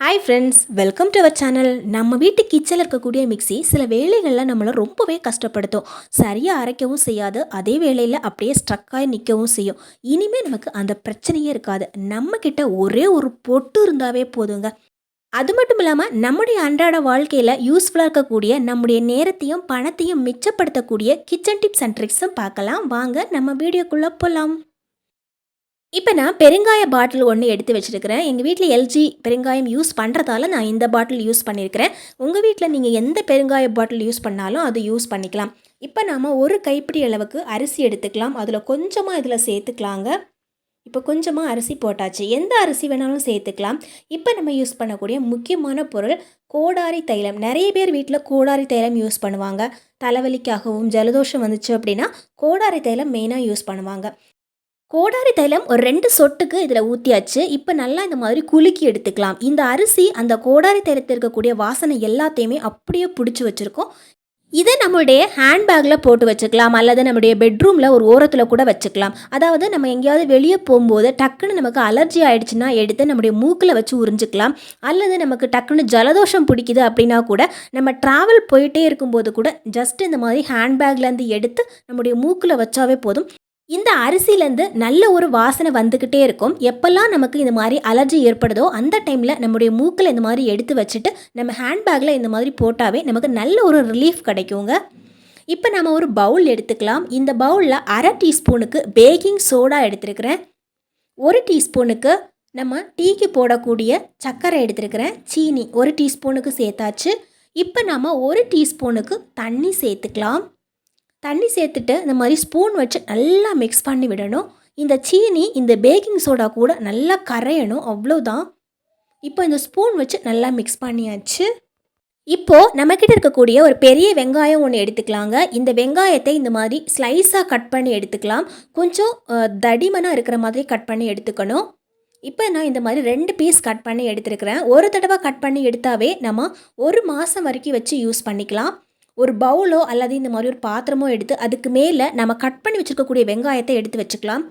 Hi friends welcome to our channel நம்ம வீட்டு கிச்சனில் இருக்கக்கூடிய மிக்ஸி சில வேலைகளில் நம்மளை ரொம்பவே கஷ்டப்படுத்தும். சரியாக அரைக்கவும் செய்யாது அதே வேளையில் அப்படியே ஸ்ட்ரக்காகி நிற்கவும் செய்யும். இனிமேல் நமக்கு அந்த பிரச்சனையே இருக்காது. நம்ம ஒரே ஒரு பொட்டு இருந்தாவே போதுங்க. அது மட்டும் இல்லாமல் நம்முடைய அன்றாட வாழ்க்கையில் யூஸ்ஃபுல்லாக இருக்கக்கூடிய நம்முடைய நேரத்தையும் பணத்தையும் மிச்சப்படுத்தக்கூடிய கிச்சன் டிப்ஸ் அண்ட் ட்ரிக்ஸும் பார்க்கலாம். வாங்க நம்ம வீடியோக்குள்ளே போகலாம் இப்போ நான் பெருங்காய பாட்டில் ஒன்று எடுத்து வச்சுருக்கிறேன். எங்கள் வீட்டில் எல்ஜி பெருங்காயம் யூஸ் பண்ணுறதால நான் இந்த பாட்டில் யூஸ் பண்ணியிருக்கிறேன் உங்கள் வீட்டில் நீங்கள் எந்த பெருங்காய பாட்டில் யூஸ் பண்ணாலும் அது யூஸ் பண்ணிக்கலாம். இப்போ நாம் ஒரு கைப்பிடி அளவுக்கு அரிசி எடுத்துக்கலாம். அதில் கொஞ்சமாக இதில் சேர்த்துக்கலாங்க. இப்போ கொஞ்சமாக அரிசி போட்டாச்சு. எந்த அரிசி வேணாலும் சேர்த்துக்கலாம். இப்போ நம்ம யூஸ் பண்ணக்கூடிய முக்கியமான பொருள் கோடாரி தைலம். நிறைய பேர் வீட்டில் கோடாரி தைலம் யூஸ் பண்ணுவாங்க. தலைவலிக்காகவும் ஜலதோஷம் வந்துச்சு அப்படின்னா கோடாரி தைலம் மெயினாக யூஸ் பண்ணுவாங்க. கோடாரி தைலம் ஒரு ரெண்டு சொட்டுக்கு இதில் ஊற்றியாச்சு இப்போ நல்லா இந்த மாதிரி குலுக்கி எடுத்துக்கலாம். இந்த அரிசி அந்த கோடாரி தைலத்தில் இருக்கக்கூடிய வாசனை எல்லாத்தையுமே அப்படியே பிடிச்சி வச்சுருக்கோம். இதை நம்மளுடைய ஹேண்ட்பேக்கில் போட்டு வச்சுக்கலாம். அல்லது நம்முடைய பெட்ரூமில் ஒரு ஓரத்தில் கூட வச்சுக்கலாம். அதாவது நம்ம எங்கேயாவது வெளியே போகும்போது டக்குன்னு நமக்கு அலர்ஜி ஆகிடுச்சுன்னா எடுத்து நம்முடைய மூக்கில் வச்சு உறிஞ்சிக்கலாம். அல்லது நமக்கு டக்குன்னு ஜலதோஷம் பிடிக்குது அப்படின்னா கூட நம்ம ட்ராவல் போயிட்டே இருக்கும்போது கூட ஜஸ்ட் இந்த மாதிரி ஹேண்ட்பேக்லேருந்து எடுத்து நம்முடைய மூக்கில் வச்சாவே போதும். இந்த அரிசியிலேருந்து நல்ல ஒரு வாசனை வந்துக்கிட்டே இருக்கும். எப்போல்லாம் நமக்கு இந்த மாதிரி அலர்ஜி ஏற்படுதோ அந்த டைமில் நம்முடைய மூக்கில் இந்த மாதிரி எடுத்து வச்சுட்டு நம்ம ஹேண்ட்பேக்கில் இந்த மாதிரி போட்டாவே நமக்கு நல்ல ஒரு ரிலீஃப் கிடைக்குங்க. இப்போ நம்ம ஒரு பவுல் எடுத்துக்கலாம். இந்த பவுலில் அரை டீஸ்பூனுக்கு பேக்கிங் சோடா எடுத்துருக்கிறேன். ஒரு டீஸ்பூனுக்கு நம்ம டீக்கு போடக்கூடிய சர்க்கரை எடுத்துருக்கிறேன். சீனி ஒரு டீஸ்பூனுக்கு சேர்த்தாச்சு. இப்போ நம்ம ஒரு டீஸ்பூனுக்கு தண்ணி சேர்த்துக்கலாம். தண்ணி சேர்த்துட்டு இந்த மாதிரி ஸ்பூன் வச்சு நல்லா மிக்ஸ் பண்ணி விடணும். இந்த சீனி இந்த பேக்கிங் சோடா கூட நல்லா கரையணும். அவ்வளோதான் இப்போ இந்த ஸ்பூன் வச்சு நல்லா மிக்ஸ் பண்ணியாச்சு. இப்போது நம்மக்கிட்ட இருக்கக்கூடிய ஒரு பெரிய வெங்காயம் ஒன்று எடுத்துக்கலாங்க. இந்த வெங்காயத்தை இந்த மாதிரி ஸ்லைஸாக கட் பண்ணி எடுத்துக்கலாம். கொஞ்சம் தடிமனாக இருக்கிற மாதிரி கட் பண்ணி எடுத்துக்கணும். இப்போ நான் இந்த மாதிரி ரெண்டு பீஸ் கட் பண்ணி எடுத்துருக்கிறேன். ஒரு தடவை கட் பண்ணி எடுத்தாவே நம்ம ஒரு மாதம் வரைக்கும் வச்சு யூஸ் பண்ணிக்கலாம். ஒரு பவுலோ அல்லது இந்த மாதிரி ஒரு பாத்திரமோ எடுத்து அதுக்கு மேலே நம்ம கட் பண்ணி வச்சுருக்கக்கூடிய வெங்காயத்தை எடுத்து வச்சுக்கலாம்.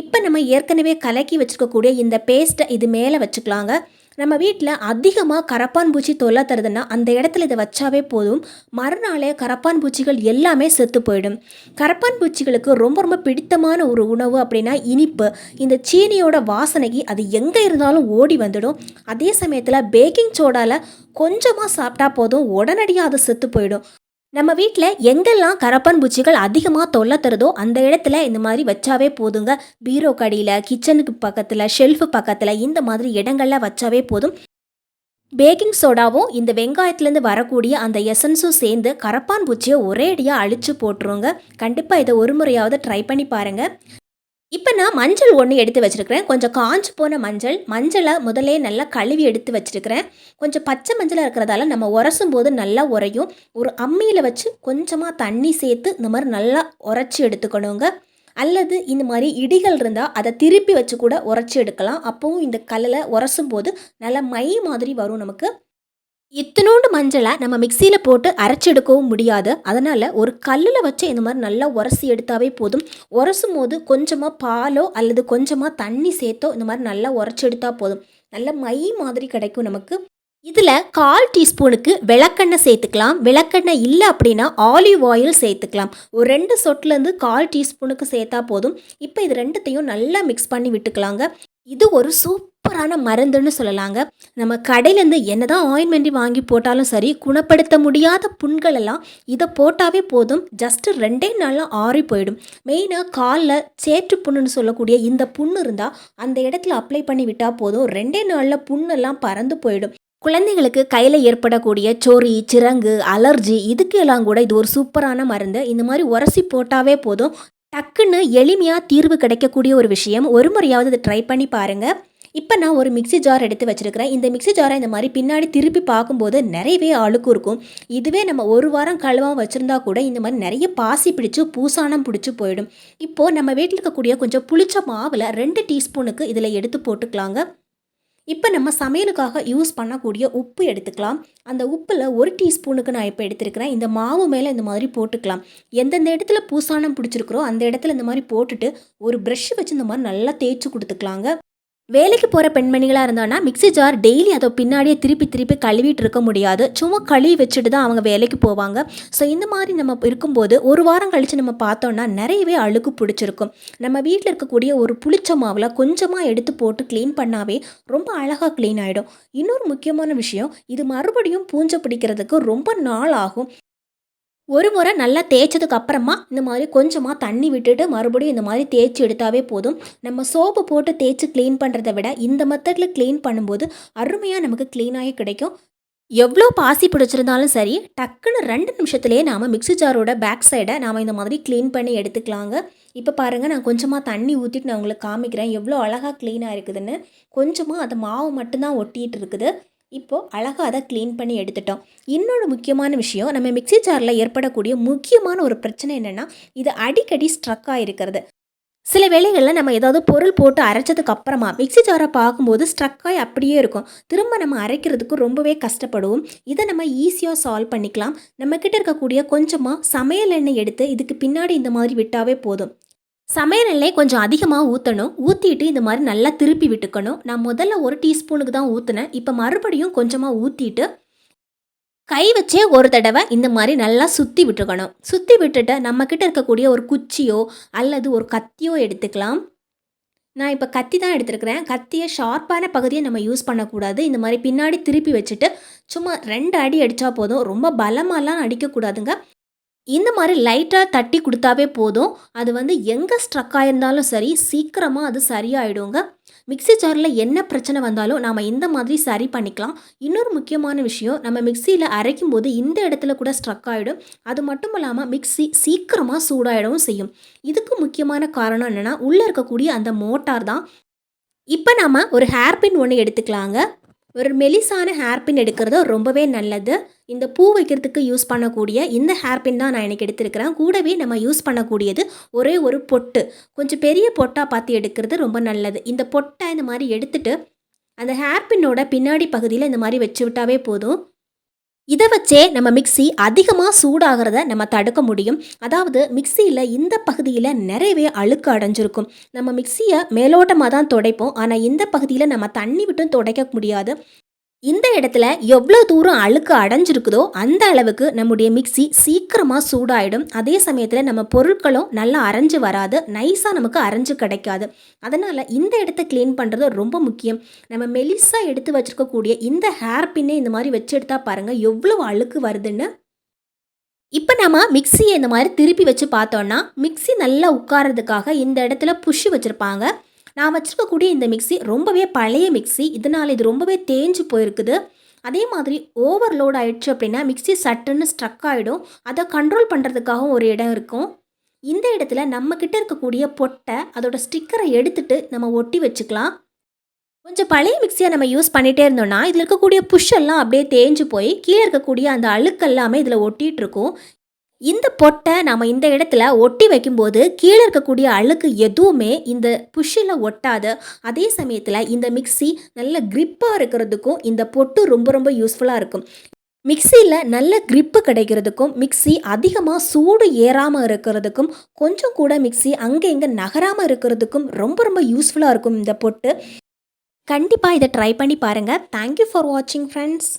இப்போ நம்ம ஏற்கனவே கலக்கி வச்சுருக்கக்கூடிய இந்த பேஸ்ட்டை இது மேலே வச்சுக்கலாங்க. நம்ம வீட்டில் அதிகமாக கரப்பான் பூச்சி தொல்லை தருதுன்னா அந்த இடத்துல இதை வச்சாவே போதும். மறுநாளே கரப்பான் பூச்சிகள் எல்லாமே செத்து போயிடும். கரப்பான் பூச்சிகளுக்கு ரொம்ப ரொம்ப பிடித்தமான ஒரு உணவு அப்படின்னா இனிப்பு. இந்த சீனியோட வாசனைக்கு அது எங்கே இருந்தாலும் ஓடி வந்துடும். அதே சமயத்தில் பேக்கிங் சோடாவில் கொஞ்சமாக சாப்பிட்டா போதும். உடனடியாக அது செத்து போயிடும். நம்ம வீட்டில் எங்கெல்லாம் கரப்பான் பூச்சிகள் அதிகமாக தொல்லை தருதோ அந்த இடத்துல இந்த மாதிரி வச்சாவே போதுங்க. பீரோ கடியில் கிச்சனுக்கு பக்கத்தில் ஷெல்ஃபு பக்கத்தில் இந்த மாதிரி இடங்கள்ல வச்சாவே போதும். பேக்கிங் சோடாவும் இந்த வெங்காயத்துலேருந்து வரக்கூடிய அந்த எசன்ஸும் சேர்ந்து கரப்பான் பூச்சியை ஒரே அடியாக அழிச்சு போட்டுருங்க. கண்டிப்பாக இதை ஒரு முறையாவது ட்ரை பண்ணி பாருங்கள் இப்போ நான் மஞ்சள் ஒன்று எடுத்து வச்சுருக்கிறேன். கொஞ்சம் காஞ்சு போன மஞ்சள் மஞ்சளை முதலே நல்லா கழுவி எடுத்து வச்சுருக்கிறேன். கொஞ்சம் பச்சை மஞ்சளாக இருக்கிறதால நம்ம உரசும் போது நல்லா உரையும் ஒரு அம்மியில் வச்சு கொஞ்சமாக தண்ணி சேர்த்து இந்த மாதிரி நல்லா உரைச்சி எடுத்துக்கணுங்க. அல்லது இந்த மாதிரி இடிகள் இருந்தால் அதை திருப்பி வச்சு கூட உரைச்சி எடுக்கலாம். அப்போவும் இந்த கல்லில் உரசும் போது நல்லா மை மாதிரி வரும் நமக்கு. இத்தனோண்டு மஞ்சளை நம்ம மிக்சியில் போட்டு அரைச்செடுக்கவும் முடியாது. அதனால் ஒரு கல்லில் வச்சு இந்த மாதிரி நல்லா உரசி எடுத்தாவே போதும். உரசும் போது கொஞ்சமாக பாலோ அல்லது கொஞ்சமாக தண்ணி சேர்த்தோ இந்த மாதிரி நல்லா உரைச்சி எடுத்தால் போதும். நல்ல மை மாதிரி கிடைக்கும் நமக்கு. இதில் கால் டீஸ்பூனுக்கு விளக்கெண்ணெய் சேர்த்துக்கலாம். விளக்கெண்ணெய் இல்லை அப்படின்னா ஆலிவ் ஆயில் சேர்த்துக்கலாம். ஒரு ரெண்டு சொட்டுலேருந்து கால் டீஸ்பூனுக்கு சேர்த்தா போதும். இப்போ இது ரெண்டுத்தையும் நல்லா மிக்ஸ் பண்ணி விட்டுக்கலாங்க. இது ஒரு சூப்பரான மருந்துன்னு சொல்லலாங்க. நம்ம கடையிலேருந்து என்ன தான் ஆயின்மெண்ட் வாங்கி போட்டாலும் சரி குணப்படுத்த முடியாத புண்களெல்லாம் இதை போட்டாவே போதும். ஜஸ்ட்டு ரெண்டே நாளில் ஆறி போயிடும். மெயினாக காலில் சேற்று புண்ணுன்னு சொல்லக்கூடிய இந்த புண்ணு இருந்தால் அந்த இடத்துல அப்ளை பண்ணி விட்டால் போதும். ரெண்டே நாளில் புண்ணெல்லாம் பறந்து போயிடும். குழந்தைங்களுக்கு கையில் ஏற்படக்கூடிய சொறி சிறங்கு அலர்ஜி இதுக்கு எல்லாம் கூட இது ஒரு சூப்பரான மருந்து. இந்த மாதிரி உரசி போட்டாவே போதும். டக்குன்னு எளிமையாக தீர்வு கிடைக்கக்கூடிய ஒரு விஷயம். ஒரு முறையாவது இதை ட்ரை பண்ணி பாருங்கள் இப்போ நான் ஒரு மிக்சி ஜார் எடுத்து வச்சுருக்கிறேன். இந்த மிக்சி ஜாரை இந்த மாதிரி பின்னாடி திருப்பி பார்க்கும்போது நிறையவே அழுக்கு இருக்கும். இதுவே நம்ம ஒரு வாரம் கழுவாக வச்சுருந்தா கூட இந்த மாதிரி நிறைய பாசி பிடிச்சி பூசானம் பிடிச்சி போயிடும். இப்போது நம்ம வீட்டில் இருக்கக்கூடிய கொஞ்சம் புளிச்ச மாவில் ரெண்டு டீஸ்பூனுக்கு இதில் எடுத்து போட்டுக்கலாங்க. இப்போ நம்ம சமையலுக்காக யூஸ் பண்ணக்கூடிய உப்பு எடுத்துக்கலாம். அந்த உப்பில் ஒரு டீஸ்பூனுக்கு நான் இப்போ எடுத்துருக்கிறேன். இந்த மாவு மேலே இந்த மாதிரி போட்டுக்கலாம். எந்தெந்த இடத்துல பூசானம் பிடிச்சிருக்கிறோ அந்த இடத்துல இந்த மாதிரி போட்டுட்டு ஒரு ப்ரெஷ் வச்சு இந்த மாதிரி நல்லா தேய்ச்சி கொடுத்துக்கலாங்க. வேலைக்கு போகிற பெண்மணிகளாக இருந்தாங்கன்னா மிக்சி ஜார் டெய்லி அதை பின்னாடியே திருப்பி திருப்பி கழுவிட்டு இருக்க முடியாது. சும்மா கழுவி வச்சுட்டு தான் அவங்க வேலைக்கு போவாங்க. ஸோ இந்த மாதிரி நம்ம இருக்கும்போது ஒரு வாரம் கழித்து நம்ம பார்த்தோன்னா நிறையவே அழுக்கு பிடிச்சிருக்கும். நம்ம வீட்டில் இருக்கக்கூடிய ஒரு புளிச்ச மாவில் கொஞ்சமாக எடுத்து போட்டு க்ளீன் பண்ணாவே ரொம்ப அழகாக க்ளீன் ஆகிடும் இன்னொரு முக்கியமான விஷயம் இது மறுபடியும் பூஞ்சை பிடிக்கிறதுக்கு ரொம்ப நாள் ஆகும். ஒரு முறை நல்லா தேய்ச்சதுக்கு அப்புறமா இந்த மாதிரி கொஞ்சமாக தண்ணி விட்டுட்டு மறுபடியும் இந்த மாதிரி தேய்ச்சி எடுத்தாவே போதும். நம்ம சோப்பு போட்டு தேய்ச்சி க்ளீன் பண்ணுறதை விட இந்த மெத்தடில் க்ளீன் பண்ணும்போது அருமையாக நமக்கு க்ளீனாகி கிடைக்கும். எவ்வளோ பாசி பிடிச்சிருந்தாலும் சரி டக்குன்னு ரெண்டு நிமிஷத்துலேயே நாம் மிக்ஸி ஜாரோட பேக் சைடை நாம் இந்த மாதிரி க்ளீன் பண்ணி எடுத்துக்கலாங்க. இப்போ பாருங்கள் நான் கொஞ்சமாக தண்ணி ஊற்றிட்டு நான் உங்களுக்கு காமிக்கிறேன். எவ்வளோ அழகாக க்ளீனாக இருக்குதுன்னு. கொஞ்சமாக அது மாவு மட்டும்தான் ஒட்டிகிட்டு இருக்குது. இப்போது அழகாக அதை க்ளீன் பண்ணி எடுத்துட்டோம். இன்னொரு முக்கியமான விஷயம் நம்ம மிக்ஸி ஜாரில் ஏற்படக்கூடிய முக்கியமான ஒரு பிரச்சனை என்னென்னா இது அடிக்கடி ஸ்ட்ரக் ஆகிருக்கிறது சில வேளைகளில் நம்ம ஏதாவது பொருள் போட்டு அரைச்சதுக்கு அப்புறமா மிக்ஸி ஜாரை பார்க்கும்போது ஸ்ட்ரக் ஆகி அப்படியே இருக்கும். திரும்ப நம்ம அரைக்கிறதுக்கு ரொம்பவே கஷ்டப்படுவோம். இதை நம்ம ஈஸியாக சால்வ் பண்ணிக்கலாம். நம்மக்கிட்ட இருக்கக்கூடிய கொஞ்சமாக சமையல் எண்ணெய் எடுத்து இதுக்கு பின்னாடி இந்த மாதிரி விட்டாவே போதும். சமையல் எண்ணெய் கொஞ்சம் அதிகமாக ஊற்றணும் ஊற்றிட்டு இந்த மாதிரி நல்லா திருப்பி விட்டுக்கணும். நான் முதல்ல ஒரு டீஸ்பூனுக்கு தான் ஊற்றினேன் இப்போ மறுபடியும் கொஞ்சமாக ஊற்றிட்டு கை வச்சே ஒரு தடவை இந்த மாதிரி நல்லா சுற்றி விட்டுக்கணும். சுற்றி விட்டுட்டு நம்மக்கிட்ட இருக்கக்கூடிய ஒரு குச்சியோ அல்லது ஒரு கத்தியோ எடுத்துக்கலாம். நான் இப்போ கத்தி தான் எடுத்துருக்கிறேன். கத்தியை ஷார்ப்பான பகுதியை நம்ம யூஸ் பண்ணக்கூடாது. இந்த மாதிரி பின்னாடி திருப்பி வச்சுட்டு சும்மா ரெண்டு அடி அடித்தா போதும். ரொம்ப பலமாலாம் அடிக்கக்கூடாதுங்க. இந்த மாதிரி லைட்டாக தட்டி கொடுத்தாவே போதும். அது வந்து எங்கே ஸ்ட்ரக் ஆயிருந்தாலும் சரி சீக்கிரமாக அது சரியாயிடுங்க. மிக்சி ஜாரில் என்ன பிரச்சனை வந்தாலும் நாம் இந்த மாதிரி சரி பண்ணிக்கலாம். இன்னொரு முக்கியமான விஷயம் நம்ம மிக்சியில் அரைக்கும் போது இந்த இடத்துல கூட ஸ்ட்ரக் ஆகிடும் அது மட்டும் இல்லாமல் மிக்ஸி சீக்கிரமாக சூடாயிடவும் செய்யும். இதுக்கு முக்கியமான காரணம் என்னென்னா உள்ளே இருக்கக்கூடிய அந்த மோட்டார் தான். இப்போ நம்ம ஒரு ஹேர்பின் ஒன்று எடுத்துக்கலாங்க. ஒரு மெலிசான ஹேர்பின் எடுக்கிறது ரொம்பவே நல்லது. இந்த பூ வைக்கிறதுக்கு யூஸ் பண்ணக்கூடிய இந்த ஹேர்பின் தான் நான் எனக்கு எடுத்திருக்கிறேன். கூடவே நம்ம யூஸ் பண்ணக்கூடியது ஒரே ஒரு பொட்டு. கொஞ்சம் பெரிய பொட்டாக பார்த்து எடுக்கிறது ரொம்ப நல்லது. இந்த பொட்டை இந்த மாதிரி எடுத்துட்டு அந்த ஹேர்பின்னோட பின்னாடி பகுதியில் இந்த மாதிரி வச்சு விட்டாவே போதும். இதை வச்சே நம்ம மிக்சி அதிகமாக சூடாகிறத நம்ம தடுக்க முடியும். அதாவது மிக்சியில் இந்த பகுதியில் நிறையவே அழுக்கு அடைஞ்சிருக்கும். நம்ம மிக்சியை மேலோட்டமாக தான் துடைப்போம். ஆனால் இந்த பகுதியில் நம்ம தண்ணி விட்டும் துடைக்க முடியாது. இந்த இடத்துல எவ்வளோ தூரம் அழுக்கு அடைஞ்சிருக்குதோ அந்த அளவுக்கு நம்முடைய மிக்சி சீக்கிரமாக சூடாயிடும். அதே சமயத்தில் நம்ம பொருட்களும் நல்லா அரைஞ்சு வராது. நைஸாக நமக்கு அரைஞ்சு கிடைக்காது. அதனால் இந்த இடத்த க்ளீன் பண்ணுறது ரொம்ப முக்கியம். நம்ம மெலிஸாக எடுத்து வச்சுருக்கக்கூடிய இந்த ஹேர் பின்னே இந்த மாதிரி வச்சு எடுத்தால் பாருங்கள் எவ்வளோ அழுக்கு வருதுன்னு. இப்போ நம்ம மிக்சியை இந்த மாதிரி திருப்பி வச்சு பார்த்தோன்னா மிக்சி நல்லா உட்காரதுக்காக இந்த இடத்துல புஷ் வச்சுருப்பாங்க. நான் வச்சுருக்கக்கூடிய இந்த மிக்சி ரொம்பவே பழைய மிக்சி இதனால் இது ரொம்பவே தேஞ்சு போயிருக்குது. அதே மாதிரி ஓவர்லோட் ஆயிடுச்சு அப்படின்னா மிக்சி சட்டுன்னு ஸ்ட்ரக் ஆகிடும் அதை கண்ட்ரோல் பண்ணுறதுக்காகவும் ஒரு இடம் இருக்கும். இந்த இடத்துல நம்மக்கிட்ட இருக்கக்கூடிய பொட்டை அதோட ஸ்டிக்கரை எடுத்துட்டு நம்ம ஒட்டி வச்சுக்கலாம். கொஞ்சம் பழைய மிக்சியை நம்ம யூஸ் பண்ணிகிட்டே இருந்தோம்னா இதில் இருக்கக்கூடிய புஷ் எல்லாம் அப்படியே தேஞ்சு போய் கீழே இருக்கக்கூடிய அந்த அழுக்கெல்லாமே இதில் ஒட்டிகிட்டு இருக்கும். இந்த பொட்டை நம்ம இந்த இடத்துல ஒட்டி வைக்கும்போது கீழே இருக்கக்கூடிய அழுக்கு எதுவுமே இந்த புஷ்ஷில் ஒட்டாது. அதே சமயத்தில் இந்த மிக்சி நல்ல க்ரிப்பாக இருக்கிறதுக்கும் இந்த பொட்டு ரொம்ப ரொம்ப யூஸ்ஃபுல்லாக இருக்கும். மிக்சியில் நல்ல க்ரிப்பு கிடைக்கிறதுக்கும் மிக்சி அதிகமாக சூடு ஏறாமல் இருக்கிறதுக்கும் கொஞ்சம் கூட மிக்சி அங்கே இங்கே நகராமல் இருக்கிறதுக்கும் ரொம்ப ரொம்ப யூஸ்ஃபுல்லாக இருக்கும் இந்த பொட்டு. கண்டிப்பாக இதை ட்ரை பண்ணி பாருங்கள் தேங்க்யூ ஃபார் வாட்சிங் ஃப்ரெண்ட்ஸ்